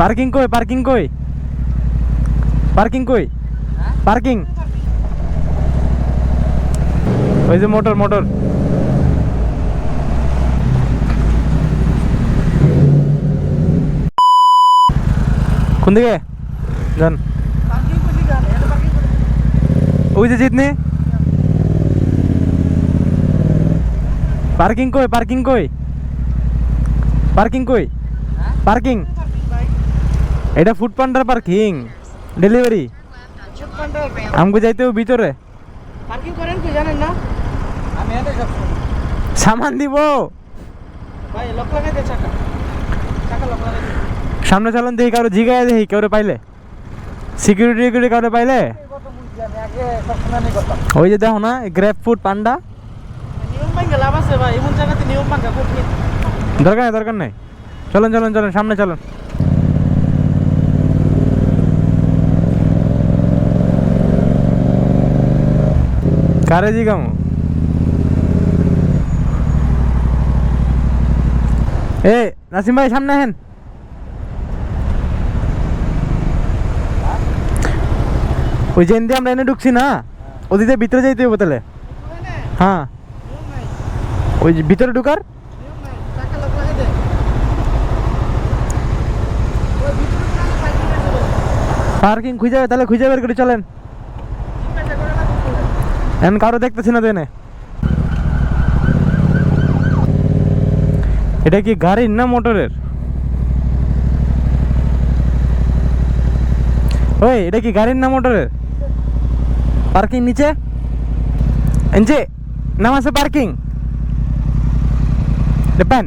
Parking কই parking কই? Parking কই? পার্কিং ওই যে মোটর মোটর কোন দিকে? যান ওই যে জিতনি। পার্কিং কই পার্কিং কই? পার্কিং কই? পার্কিং এটা ফুড পান্ডার পার্কিং ডেলিভারি আমাকে যাইতে হবে ভিতরে। পার্কিং করেন কি জানেন না? আমি এতে সব সামান দিব। ভাই লক লাগাই দে চাকা। চাকা লক লাগাই সামনে চালান দেখি কারও জিগায় দেখি কেউ পাইলে। সিকিউরিটি টিকিউরিটি কারও পাইলে। আমি ওই যে দেখো না গ্রেপ ফুড পান্ডা নিয়ম ভাঙ্গা লাভ আছে ভাই এমন জায়গাতে নিয়ম ভাঙ্গা কঠিন। দরকার নেই দরকার নেই। চলেন চলেন চলেন সামনে চলেন। কারে জিগামো? এ, নাসিম ভাই, সামনে হেন ওই যে দিয়ে আমরা এনে ঢুকছি না? ওদিকে ভিতরে যাইতে হবে তাহলে। হ্যাঁ। ওই যে ভিতরে ঢুকার? পার্কিং খুঁজে তাহলে খুঁজে বের করে চলেন জিজ্ঞাসা করে না কিছু এখন কারও দেখতেছি না দেনে এটা কি গাড়ির না মোটরের? ওই, এটা কি গাড়ির না মোটরের? পার্কিং নিচে? নাম আছে পার্কিং। দেবেন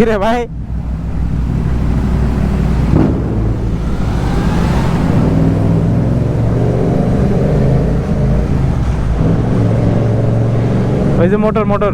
কিরে ভাই? ওই যে মোটর মোটর।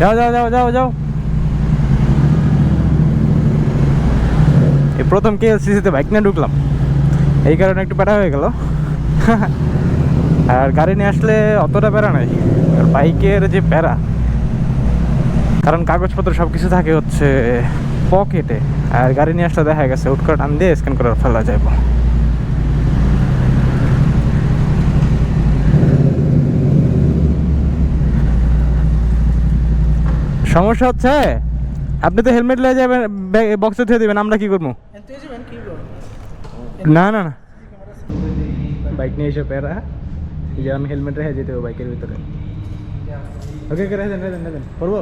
যাও যাও যাও যাও যাও। এই প্রথম কে বাইক নিয়ে ঢুকলাম। এই কারণে একটু প্যারা হয়ে গেল। আর গাড়ি নিয়ে আসলে অতটা প্যারা নাই। আর বাইকের যে প্যারা কারণ কাগজপত্র সব কিছু থাকে হচ্ছে পকেটে আর গাড়ি নিয়ে আসলে দেখা গেছে উঠ টান দিয়ে স্ক্যান করে ফেলা যাইব। সমস্যা হচ্ছে আপনি তো হেলমেট লিয়ে যাবেন বক্সে থুয়ে দেবেন আমরা কি করব? যাবেন কি বল না না না। বাইক নিয়ে এসে প্যারা। এই যে আমি হেলমেট রেখে যেতে হবে বাইকের ভিতরে। ওকে ওকে রেখে দেন রেখে দেন রেখে দেন করব?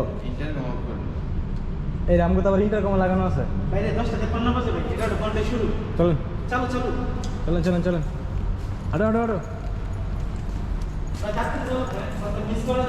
এই রামগো তো আবার ইন্টারকম লাগানো আছে। বাইরে 10টা 53 বাজে ভাই 11টা ঘণ্টা শুরু। চলেন। চালু চালু। চলেন চলেন চলেন। আরও আরও আরও মিস করা